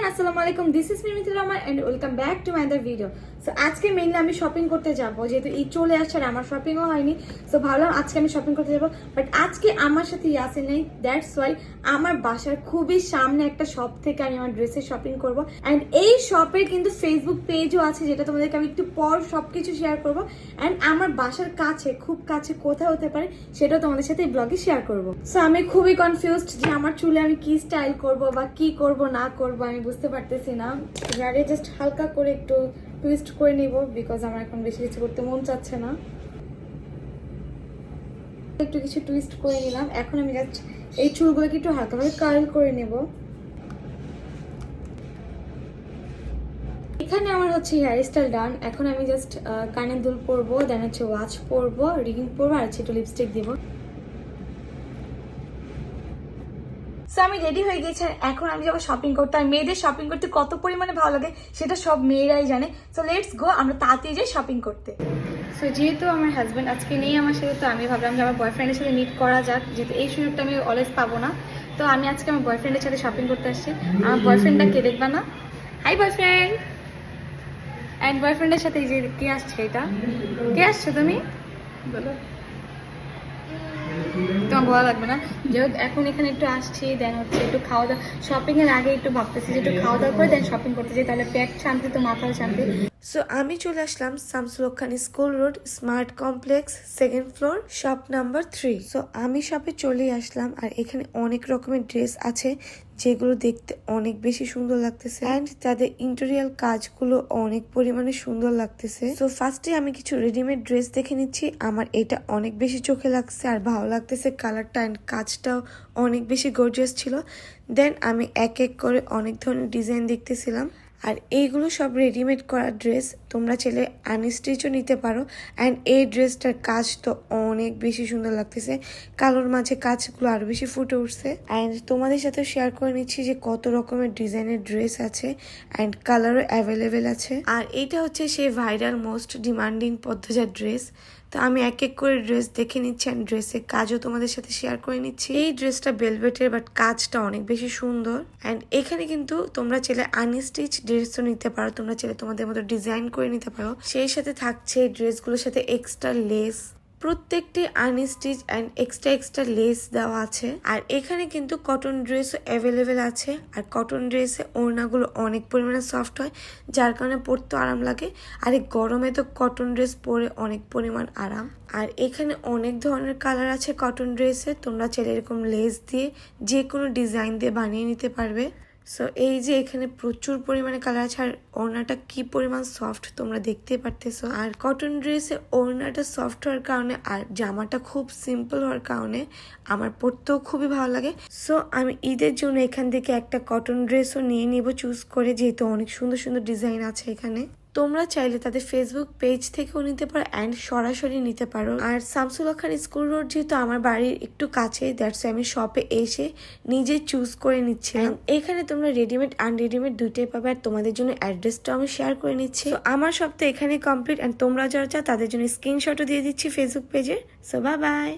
Everyone আসসালামু আলাইকুম this is Mimitur Rahman and welcome back to my the video so আজকে mainly আমি shopping করতে যাব, যেহেতু ঈদ চলে আসছে আর আমার শপিংও হয়নি। সো ভাবলাম আজকে আমি শপিং করতে যাব বাট আজকে আমার সাথে ইয়াসিন নেই দ্যাটস ওয়াই আমার বাসার খুবই সামনে একটা শপ থেকে আমি আমার ড্রেসের শপিং করব। অ্যান্ড এই শপের কিন্তু ফেসবুক পেজও আছে, যেটা তোমাদেরকে আমি একটু পর সব কিছু শেয়ার করব। অ্যান্ড আমার বাসার কাছে, খুব কাছে কোথায় হতে পারে, সেটাও তোমাদের সাথে এই ব্লগে শেয়ার করব। সো আমি খুবই কনফিউজড যে আমার চুলে আমি কি স্টাইল করব বা কি করব, না করব, আমি বুঝতে পারতেছি না। জাস্ট হালকা করে একটু টুইস্ট করে নিব বিকজ আমার এখন বেশি কিছু করতে মন চাচ্ছে না। একটু কিছু টুইস্ট করে নিলাম। এখন আমি জাস্ট এই চুলগুলোকে একটু হালকাভাবে কার্ল করে নেব। এখানে আমার হচ্ছে হেয়ার স্টাইল ডান এখন আমি জাস্ট কানের দুল পরবো দেন হচ্ছে ওয়াচ পরবো, রিং পরবো, আর হচ্ছে একটু লিপস্টিক দিব। সো আমি রেডি হয়ে গেছি আর এখন আমি যাব শপিং করতে। আর মেয়েদের শপিং করতে কত পরিমাণে ভালো লাগে সেটা সব মেয়েরাই জানে। সো লেটস গো আমরা তাড়াতাড়ি যাই শপিং করতে। সো যেহেতু আমার হাজব্যান্ড আজকে নেই আমার সাথে তো আমি ভাবলাম যে আমার বয়ফ্রেন্ডের সাথে মিট করা যাক। যেহেতু এই সুযোগটা আমি অলওয়েজ পাবো না তো আমি আজকে আমার বয়ফ্রেন্ডের সাথে শপিং করতে আসছি। আমার বয়ফ্রেন্ডটা কে দেখবা না? হাই বয়ফ্রেন্ড অ্যান্ড বয়ফ্রেন্ডের সাথে যে কে আসছে এটা? কে আসছে তুমি? বলো। তোমার ভয় লাগবে না। যেহেতু এখন এখানে একটু আসছি দেন হচ্ছে একটু খাওয়া দাওয়া। শপিংয়ের আগে একটু ভাবতেছি যে একটু খাওয়া দাওয়া করে দেন শপিং করতে যাই, তাহলে পেট শান্তি তো মাথাও শান্তি সো আমি চলে আসলাম Shamsul Khan school road smart complex second floor shop number three so আমি শপে চলে আসলাম আর এখানে অনেক রকমের ড্রেস আছে যেগুলো দেখতে অনেক বেশি সুন্দর লাগতেছে অ্যান্ড তাদের ইন্টেরিয়াল কাজগুলো অনেক পরিমাণে সুন্দর লাগতেছে। সো ফার্স্টে আমি কিছু রেডিমেড ড্রেস দেখে নিচ্ছি। আমার এটা অনেক বেশি চোখে লাগছে আর ভালো লাগতেছে। কালারটা অ্যান্ড কাজটাও অনেক বেশি গর্জিয়াস ছিল। দেন আমি এক এক করে অনেক ধরনের ডিজাইন দেখতেছিলাম। আর এইগুলো সব রেডিমেড করা ড্রেস তোমরা চাইলে আনস্টিচও নিতে পারো। অ্যান্ড এই ড্রেসটার কাজ তো অনেক বেশি সুন্দর লাগতেছে। কালোর মাঝে কাজগুলো আরও বেশি ফুটে উঠছে। অ্যান্ড তোমাদের সাথে শেয়ার করে নিচ্ছি যে কত রকমের ডিজাইনের ড্রেস আছে অ্যান্ড কালারও অ্যাভেলেবেল আছে। আর এইটা হচ্ছে সেই ভাইরাল মোস্ট ডিমান্ডিং পদ্ধতির ড্রেস তো আমি এক এক করে ড্রেস দেখে নিচ্ছি অ্যান্ড ড্রেসের কাজও তোমাদের সাথে শেয়ার করে নিচ্ছি। এই ড্রেসটা বেলভেটের বাট কাজটা অনেক বেশি সুন্দর। অ্যান্ড এখানে কিন্তু তোমরা চাইলে আনস্টিচ ড্রেসও নিতে পারো। তোমরা চাইলে তোমাদের মতো ডিজাইন করে নিতে পারো। সেই সাথে থাকছে এই ড্রেসগুলোর সাথে এক্সট্রা লেস প্রত্যেকটি unstitch and extra extra lace দেওয়া আছে। আর এখানে কিন্তু কটন ড্রেসও অ্যাভেলেবেল আছে। আর কটন ড্রেসে ওড়নাগুলো অনেক পরিমাণে সফট হয়, যার কারণে পরতে আরাম লাগে। আর এই গরমে তো কটন ড্রেস পরে অনেক পরিমাণ আরাম। আর এখানে অনেক ধরনের কালার আছে কটন ড্রেসে। তোমরা চাইলে এরকম লেস দিয়ে যে কোনো ডিজাইন দিয়ে বানিয়ে নিতে পারবে। সো এই যে এখানে প্রচুর পরিমাণে কালার আছে, আর ওড়নাটা কী পরিমাণ সফট তোমরা দেখতে পারতেছো। আর কটন ড্রেসে ওড়নাটা সফট হওয়ার কারণে, আর জামাটা খুব সিম্পল হওয়ার কারণে আমার পরতেও খুবই ভালো লাগে। সো আমি ঈদের জন্য এখান থেকে একটা কটন ড্রেসও নিয়ে নিব চুজ করে, যেহেতু অনেক সুন্দর সুন্দর ডিজাইন আছে এখানে। তোমরা চাইলে তাদের ফেসবুক পেজ থেকেও নিতে পারো অ্যান্ড সরাসরি নিতে পারো। আর শামসুল খান স্কুল রোড যেহেতু আমার বাড়ির একটু কাছে দ্যাটস আমি শপে এসে নিজে চুজ করে নিচ্ছিলাম। এখানে তোমরা রেডিমেড আনরেডিমেড দুইটাই পাবে আর তোমাদের জন্য অ্যাড্রেসটাও আমি শেয়ার করে নিচ্ছি। তো আমার সপ্তাহ এখানে কমপ্লিট অ্যান্ড তোমরা যারা চাও তাদের জন্য স্ক্রিনশটও দিয়ে দিচ্ছি ফেসবুক পেজে সো বা বাই